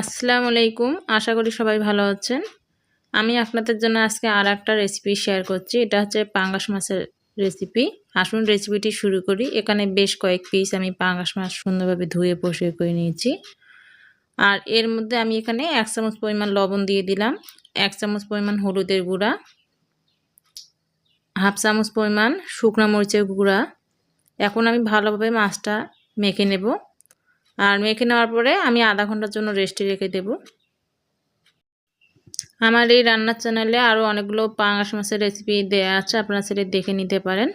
আসসালামু আলাইকুম আশা করি সবাই ভালো আছেন। আমি আপনাদের জন্য আজকে আর একটা রেসিপি শেয়ার করছি। এটা হচ্ছে পাঙ্গাস মাছের রেসিপি আসুন রেসিপিটি শুরু করি। এখানে বেশ কয়েক পিস আমি পাঙ্গাস মাছ সুন্দরভাবে ধুয়ে পরিষ্কার করে নিয়েছি। আর এর মধ্যে আমি এখানে এক চামচ পরিমাণ লবণ দিয়ে দিলাম। এক চামচ পরিমাণ হলুদের গুঁড়া। হাফ চামচ পরিমাণ শুকনো মরিচের গুঁড়া। এখন আমি ভালোভাবে মাছটা মেখে নেব। আর মেখে নেওয়ার পরে আমি আধা ঘণ্টার জন্য রেস্টে রেখে দেব। আমার এই রান্নার চ্যানেলে আরও অনেকগুলো পাঙাশ মাছের রেসিপি দেওয়া আছে, আপনারা সেটা দেখে নিতে পারেন।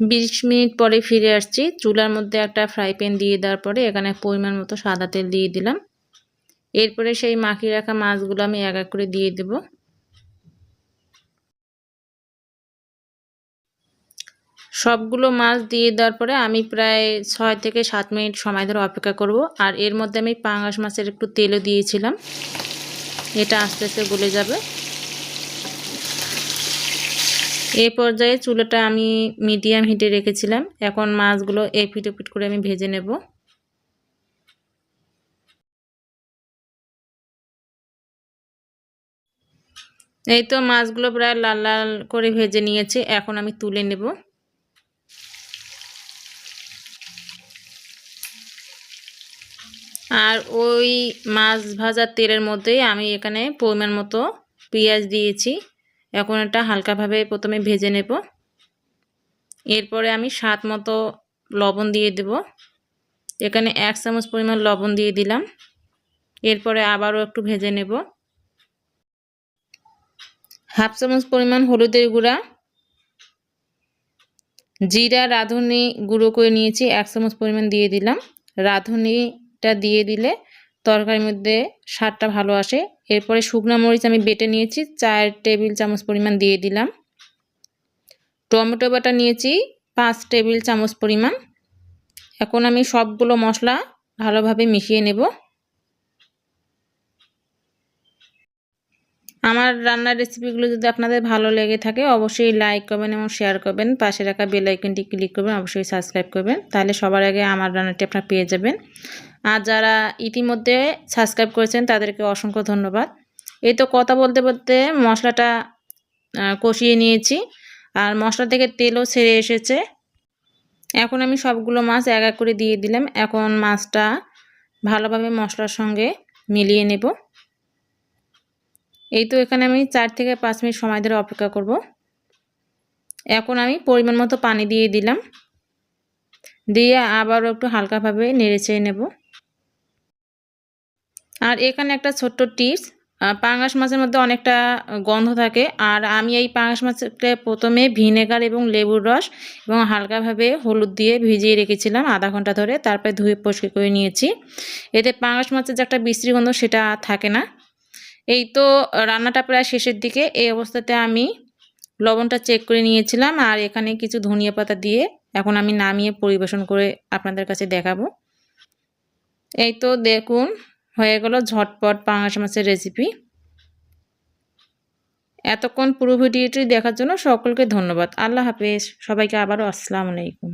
বিশ মিনিট পরে ফিরে আসছি। চুলার মধ্যে একটা ফ্রাই প্যান দিয়ে দেওয়ার পরে এখানে পরিমাণ মতো সাদা তেল দিয়ে দিলাম। এরপরে সেই মাখিয়ে রাখা মাছগুলো আমি এক এক করে দিয়ে দেবো। সবগুলো মাছ দিয়ে দেওয়ার পরে আমি প্রায় ছয় থেকে সাত মিনিট সময় ধরে অপেক্ষা করব। আর এর মধ্যে আমি পাঙাশ মাছের একটু তেলও দিয়েছিলাম। এটা আস্তে আস্তে গলে যাবে। এই পর্যায়ে চুলোটা আমি মিডিয়াম হিটে রেখেছিলাম। এখন মাছগুলো এপিট ওপিট করে আমি ভেজে নেব। এই তো মাছগুলো প্রায় লাল লাল করে ভেজে নিয়েছি। এখন আমি তুলে নেব। আর ওই মাছ ভাজার তেলের মধ্যেই আমি এখানে পরিমাণ মতো পেঁয়াজ দিয়েছি। এখন এটা হালকাভাবে প্রথমে ভেজে নেব। এরপরে আমি স্বাদ মতো লবণ দিয়ে দেব। এখানে এক চামচ পরিমাণ লবণ দিয়ে দিলাম। এরপরে আবারও একটু ভেজে নেব। হাফ চামচ পরিমাণ হলুদের গুঁড়া। জিরা, রাঁধুনি গুঁড়ো করে নিয়েছি। এক চামচ পরিমাণ দিয়ে দিলাম। রাঁধুনি টা দিয়ে দিলে তরকারির মধ্যে স্বাদটা ভালো আসে। এরপরে শুকনো মরিচ আমি বেটে নিয়েছি, চার টেবিল চামচ পরিমাণ দিয়ে দিলাম। টমেটো বাটা নিয়েছি, পাঁচ টেবিল চামচ পরিমাণ। এখন আমি সবগুলো মশলা ভালোভাবে মিশিয়ে নেব। আমার রান্নার রেসিপিগুলো যদি আপনাদের ভালো লেগে থাকে, অবশ্যই লাইক করবেন এবং শেয়ার করবেন। পাশে রাখা বেল আইকনটি ক্লিক করবেন, অবশ্যই সাবস্ক্রাইব করবেন। তাহলে সবার আগে আমার রান্নাটি আপনারা পেয়ে যাবেন। আর যারা ইতিমধ্যে সাবস্ক্রাইব করেছেন, তাদেরকে অসংখ্য ধন্যবাদ। এই তো কথা বলতে বলতে মশলাটা কষিয়ে নিয়েছি। আর মশলা থেকে তেলও ছেড়ে এসেছে। এখন আমি সবগুলো মাছ এক এক করে দিয়ে দিলাম। এখন মাছটা ভালোভাবে মশলার সঙ্গে মিলিয়ে নেব। এই তো এখানে আমি চার থেকে পাঁচ মিনিট সময় ধরে অপেক্ষা করব। এখন আমি পরিমাণ মতো পানি দিয়ে দিলাম। দিয়ে আবারও একটু হালকাভাবে নেড়ে চেয়ে নেব। আর এখানে একটা ছোট্ট টিপস পাঙ্গাস মাছের মধ্যে অনেকটা গন্ধ থাকে। আর আমি এই পাঙ্গাস মাছটা প্রথমে ভিনেগার এবং লেবুর রস এবং হালকাভাবে হলুদ দিয়ে ভিজিয়ে রেখেছিলাম আধা ঘণ্টা ধরে। তারপরে ধুয়ে পরিষ্কার করে নিয়েছি। এতে পাঙ্গাস মাছের যে একটা বিশ্রী গন্ধ সেটা থাকে না। এই তো রান্নাটা প্রায় শেষের দিকে। এই অবস্থাতে আমি লবণটা চেক করে নিয়েছিলাম। আর এখানে কিছু ধনিয়া পাতা দিয়ে এখন আমি নামিয়ে পরিবেশন করে আপনাদের কাছে দেখাবো। এই তো দেখুন হয়ে গেল ঝটপট পাঙাশ মাছের রেসিপি এতক্ষণ পুরো ভিডিওটি দেখার জন্য সকলকে ধন্যবাদ। আল্লাহ হাফেজ। সবাইকে আবারও আসসালামু আলাইকুম।